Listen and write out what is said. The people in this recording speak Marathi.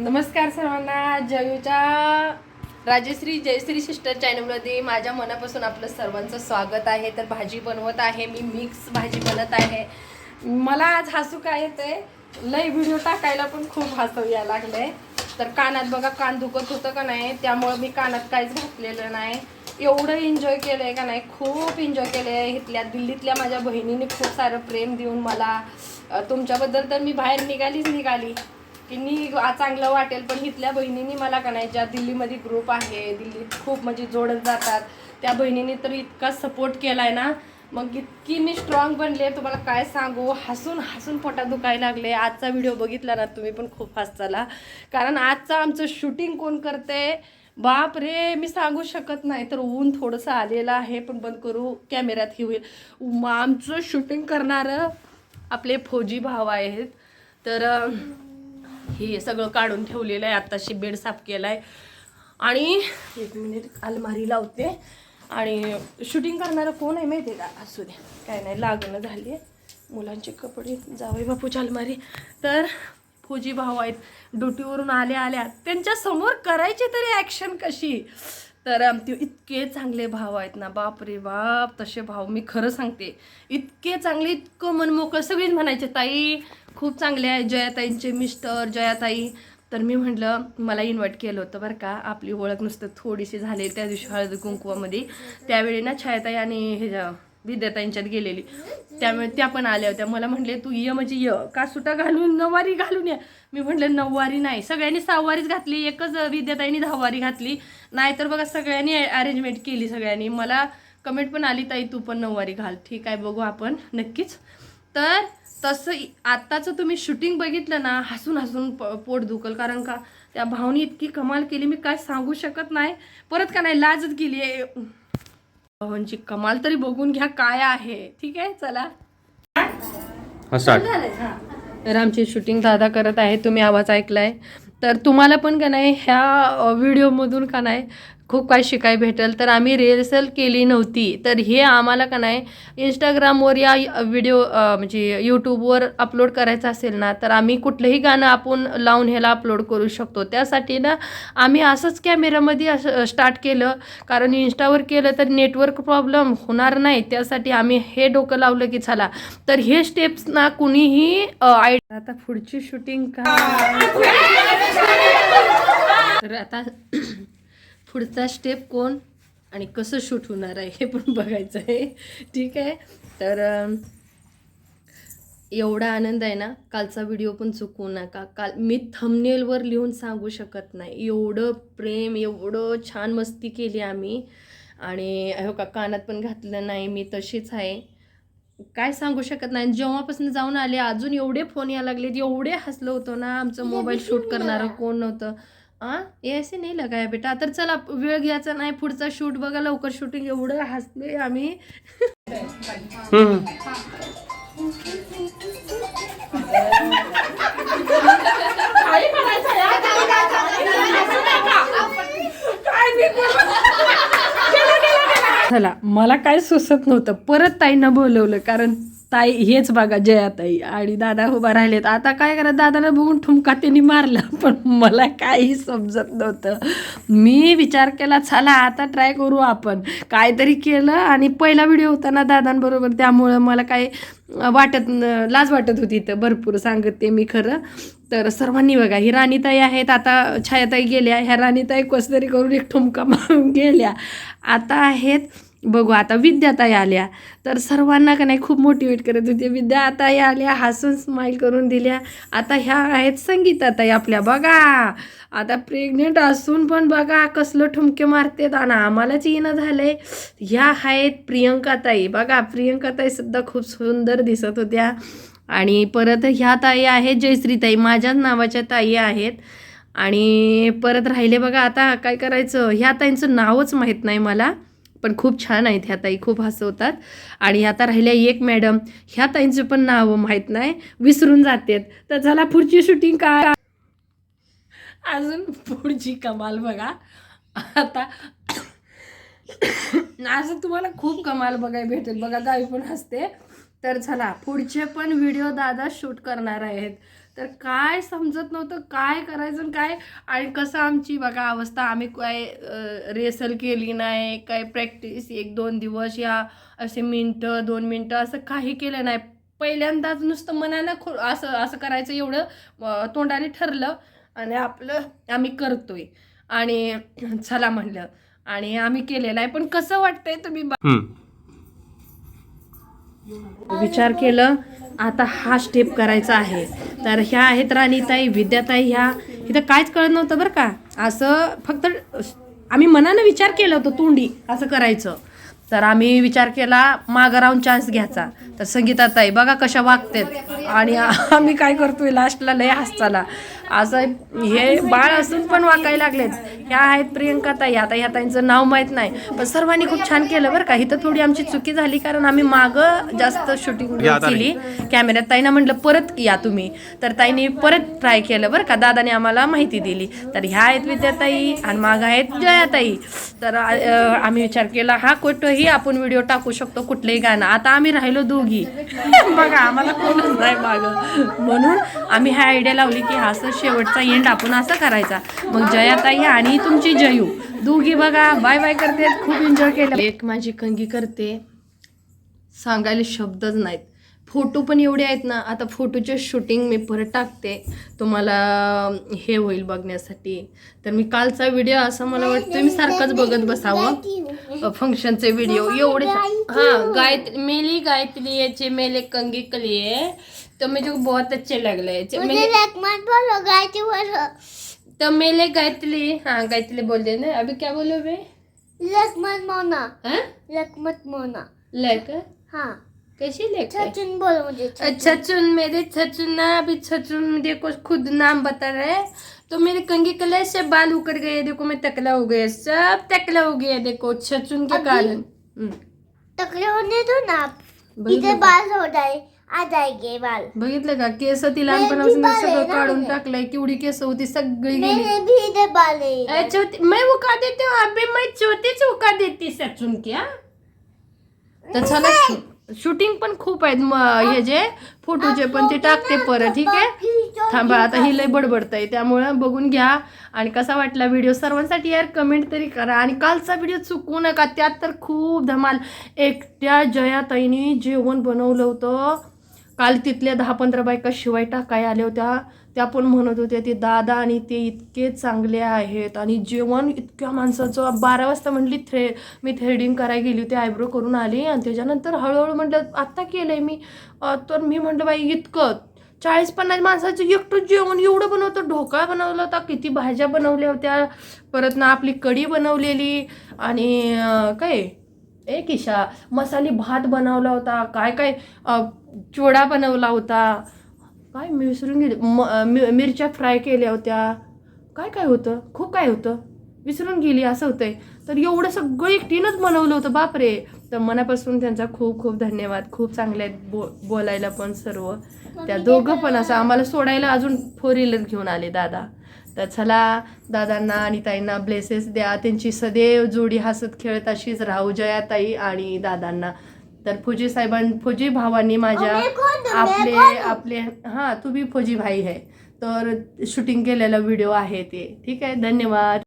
नमस्कार सर्वांना जयूच्या राजश्री जयश्री सिस्टर चॅनलमध्ये माझ्या मनापासून आपलं सर्वांचं स्वागत आहे. तर भाजी बनवत आहे मी मिक्स भाजी बनत आहे. मला आज हसू काय येते? लय व्हिडिओ टाकायला पण खूप हसू यायला लागलंय तर कानात बघा कान दुखत होतं का नाही? त्यामुळं मी कानात काहीच घातलेलं नाही. एवढं एन्जॉय आहे का नाही? खूप एन्जॉय आहे इथल्या दिल्लीतल्या माझ्या बहिणीने खूप सारं प्रेम देऊन मला तुमच्याबद्दल तर मी बाहेर निघालीच निघाली. की मी चांगलं वाटेल पण इथल्या बहिणींनी मला का नाही ज्या दिल्लीमध्ये ग्रुप आहे दिल्लीत खूप म्हणजे जोडत जातात त्या बहिणींनी तर इतका सपोर्ट केलाय ना. मग इतकी मी स्ट्रॉंग बनले तुम्हाला काय सांगू? हसून हसून पोटात दुखायला लागले. आजचा व्हिडिओ बघितला ना तुम्ही पण खूप हसचाला कारण आजचं आमचं शूटिंग कोण करते? बाप रे मी सांगू शकत नाही. तर ऊन थोडंसं आलेलं आहे पण बंद करू कॅमेऱ्यात ही होईल. आमचं शूटिंग करणारं आपले फौजी भाव आहेत. तर हे सगळं काढून ठेवलेलं आहे. आत्ताशी बेड साफ केलाय. आणि एक मिनिट अलमारी लावते. आणि शूटिंग करणारं कोण आहे माहिती आहे का? असू द्या काय नाही लागणं झाली आहे मुलांचे कपडे जावे बापूची अलमारी. तर फौजी भाऊ आहेत. ड्युटीवरून आल्या आल्या त्यांच्यासमोर करायची तरी ॲक्शन कशी? तर आमचे इतके चांगले भाव आहेत ना बाप रे बाप तसे भाव मी खरं सांगते. इतके चांगले इतकं मनमोकळं सगळीच म्हणायचे ताई खूप चांगले आहे जयाताईंचे मिस्टर जयाताई. तर मी म्हटलं मला इन्व्हाइट केलं होतं बरं का आपली ओळख नुसतं थोडीशी झाली त्या दिवशी हळद कुंकुवामध्ये. त्यावेळी ना छायाताई आणि ह्याच्या विद्याताईंच्यात गेलेली. त्यामुळे त्या पण आल्या होत्या. मला म्हटले तू ये म्हणजे य. का सुटा घालून नऊवारी घालून या? मी म्हटलं नऊवारी नाही. सगळ्यांनी सहावारीच घातली. एकच विद्याताईंनी दहावारी घातली. नाहीतर बघा सगळ्यांनी अरेंजमेंट केली सगळ्यांनी. मला कमेंट पण आली ताई तू पण नऊवारी घाल. ठीक आहे बघू आपण. नक्कीच. तर तसं आत्ताचं तुम्ही शूटिंग बघितलं ना हसून हसून प- पोट दुखल. कारण का? त्या भावनी इतकी कमाल केली मी काय सांगू शकत नाही. परत का नाही लाजच गेली. आहे भावांची कमाल तरी बघून घ्या काय आहे. ठीक आहे चला. तर आमची शूटिंग दादा करत आहे तुम्ही आवाज ऐकलाय. तर तुम्हाला पण का नाही ह्या व्हिडिओमधून का नाही खूप काही शिकाय भेटेल. तर आम्ही रिहर्सल केली नव्हती. तर हे आम्हाला का नाही इंस्टाग्रामवर या व्हिडिओ म्हणजे यूट्यूबवर अपलोड करायचं असेल ना तर आम्ही कुठलंही गाणं आपण लावून ह्याला अपलोड करू शकतो. त्यासाठी ना आम्ही असंच कॅमेऱ्यामध्ये असं स्टार्ट केलं. कारण इंस्टावर केलं तर नेटवर्क प्रॉब्लेम होणार नाही. त्यासाठी आम्ही हे डोकं लावलं की चला. तर हे स्टेप्स ना कुणीही आय आता पुढची शूटिंग का तर आता पुढचा स्टेप कोण आणि कसं शूट होणार आहे हे पण बघायचं आहे. ठीक आहे? तर एवढा आनंद आहे ना कालचा व्हिडिओ पण चुकवू नका. काल मी थंबनेलवर लिहून सांगू शकत नाही. एवढं प्रेम एवढं छान मस्ती केली आम्ही. आणि हो का कानात पण घातलं नाही मी तशीच आहे. काय सांगू शकत नाही. जेव्हापासून जाऊन आले अजून एवढे फोन यायला लागले एवढे हसलो होतो ना आमचं मोबाईल शूट करणारं कोण नव्हतं. आ? ऐसे नाही लगाया बेटा. तर चला वेळ घ्यायचा नाही पुढचा शूट बघा लवकर शूटिंग एवढं हसले आम्ही. चला मला काय सुचत नव्हतं. परत ताईंना बोलवलं कारण ताई हेच बघा जयाताई आणि दादा उभा राहिलेत. आता काय करा दादाला बघून ठुमका त्यांनी मारला पण मला काही समजत नव्हतं. मी विचार केला चला आता ट्राय करू आपण. काहीतरी केलं आणि पहिला व्हिडिओ होता ना दादांबरोबर त्यामुळं मला काही वाटत न- लाज वाटत होती इथं भरपूर सांगते मी खरं. तर सर्वांनी बघा ही राणीताई आहेत आता छायाताई गेल्या ह्या राणीताई कसं तरी करून एक ठुमका मारून गेल्या. आता आहेत बघू आता विद्याताई आल्या. तर सर्वांना का नाही खूप मोटिवेट करत होते. विद्या आताई आल्या हसून स्माईल करून दिल्या. आता ह्या आहेत संगीताताई आपल्या. बघा आता प्रेग्नेंट असून पण बघा कसलं ठुमके मारते आणि आम्हालाच येणं झालंय. ह्या आहेत प्रियंकाताई. बघा प्रियंकाताई सुद्धा खूप सुंदर दिसत होत्या. आणि परत ह्या ताई आहेत जयश्रीताई. माझ्याच नावाच्या ताई आहेत. आणि परत राहिले बघा आता काय करायचं? ह्या ताईंचं नावच माहीत नाही मला. पण खूप छान आहेत ह्या ताई खूप हसवतात. आणि आता राहिल्या एक मॅडम. ह्या ताईंचं पण नाव माहीत नाही. विसरून जातात. तर झाला पुढची शूटिंग का? अजून पुढची कमाल बघा. आता असं तुम्हाला खूप कमाल बघायला भेटेल. बघा गावी पण हसते. तर चला पुढचे पण व्हिडिओ दादा शूट करणार आहेत. तर काय समजत नव्हतं काय करायचं काय? आणि कसं आमची बघा अवस्था आम्ही काय रेसल केली नाही काय प्रॅक्टिस एक दोन दिवस या असे मिनटं दोन मिनटं असं काही केलं नाही. पहिल्यांदाच नुसतं मनानं खो असं असं करायचं एवढं तोंडाने ठरलं आणि आपलं आम्ही करतोय. आणि चला म्हणलं आणि आम्ही केलेलं आहे. पण कसं वाटतंय तुम्ही विचार केलं आता हा स्टेप करायचा आहे. तर ह्या आहेत राणीताई विद्याताई ह्या. इथं काहीच कळत नव्हतं बरं का. असं फक्त आम्ही मनानं विचार केला होतो तोंडी असं करायचं. तर आम्ही विचार केला मागं राहून चान्स घ्यायचा. तर संगीताताई बघा कशा वागतात. आणि आम्ही काय करतोय लास्टला लय हसताना असं हे बाळ असून पण वाकायला लागलेत. ह्या आहेत प्रियंकाताई आता ह्या ताईंचं नाव माहीत नाही. पण सर्वांनी खूप छान केलं बरं का. इथं थोडी आमची चुकी झाली कारण आम्ही मागं जास्त शूटिंग केली. कॅमेऱ्यात ताईनं म्हटलं परत या तुम्ही. तर ताईने परत ट्राय केलं बरं का. दादाने आम्हाला माहिती दिली. तर ह्या आहेत विद्याताई आणि माग आहेत जयाताई तर आम्ही विचार केला हा कुठंही आपण व्हिडिओ टाकू शकतो कुठलंही गाणं. आता आम्ही राहिलो दोघी. बघा आम्हाला कोणच नाही मागं. म्हणून आम्ही ह्या आयडिया लावली की हा असं शेवटचा एंड आपण असं करायचा. मग जयाताई आणि तुमची जयू. दोघी बघा बाय बाय करते. खूप एन्जॉय केलं. एक माझी कंगी करते. सांगायला शब्दच नाहीत. फोटो पण एवढे आहेत ना आता फोटोचे शूटिंग मी परत टाकते. तुम्हाला हे होईल बघण्यासाठी. तर मी कालचा व्हिडिओ असं मला वाटतं मी सारखंच बघत बसावं. फंक्शनचे व्हिडिओ एवढे हाँ गायत्री मेली गायत्री याचे मेले कंगी के लिए तो मुझे बहुत अच्छे लग रहे हैं मुझे लकमत बोलो गायत्री बोलो. तो मेले गायत्री हाँ गायत्री बोल दे ना. अभी क्या बोलो बे? लकमत मोना. लकमत मोना. लेक हाँ. कैसी लेक? सचिन बोलो मुझे। छचुन। मेरे छचुन ना अभी छचुन देखो खुद नाम बता रहे हैं। तो मेरे कंगी कलर से बाल उकड़ गए देखो मैं टकला हो गया सब टकला हो गया देखो छचुन के कारण। हम्म, टकले होने दो ना इधर बाल हो जाए आ जाएँगे बाल। बघितलं का केस ती लहानपणापासून सगळं काढून. टाकलंय केवढी केस होती सगळी गेली। है। छोटी मैं उका देती हूँ अभी मैं छोटे से उका देती सचुन क्या? तर चला शूटिंग पण खूप आहेत हे जे फोटोचे पण ते टाकते परत ठीक आहे? थांबा आता ही लय बडबडत आहे त्यामुळं बघून घ्या. आणि कसा वाटला व्हिडिओ सर्वांसाठी यार कमेंट तरी करा. आणि कालचा व्हिडिओ चुकू नका त्यात तर खूप धमाल. एकट्या जयाताईनी जेवण बनवलं होतं. काल तिथल्या दहा पंधरा बायका शिवाय टाकाय आल्या होत्या. त्या पण म्हणत होत्या ते दादा आणि ते इतके चांगले आहेत आणि जेवण इतक्या माणसाचं. बारा वाजता म्हटली थ्रे मी थ्रेडिंग करायला गेली होती आयब्रो करून आली आणि त्याच्यानंतर हळूहळू म्हटलं आत्ता केलं आहे मी तर मी म्हटलं बाई इतकं चाळीस पन्नास माणसाचं एकटं जेवण एवढं बनवतं ढोकळा बनवला होता किती भाज्या बनवल्या होत्या परत ना आपली कढी बनवलेली आणि काय ए किशा मसाली भात बनवला होता काय काय चोडा चिवडा बनवला होता. काय मी विसरून गेले. म मि- मिरच्या फ्राय केल्या होत्या. काय काय होतं? खूप काय होतं? विसरून गेली असं होतंय. तर एवढं सगळं एकटीनंच बनवलं होतं बापरे. तर मनापासून त्यांचा खूप खूप धन्यवाद. खूप चांगले आहेत बो बोलायला पण सर्व. त्या दोघं पण असं आम्हाला सोडायला अजून फोर व्हीलर घेऊन आले दादा. तर चला दादांना आणि ताईंना ब्लेसेस द्या. त्यांची सदैव जोडी हसत खेळत अशीच राहू जयाताई आणि दादांना. तर फौजी साहेबां फौजी भावांनी माझ्या आपले. आपले हां तू बी फौजी भाई आहे तर शूटिंग केलेला व्हिडिओ आहे ते. ठीक आहे धन्यवाद.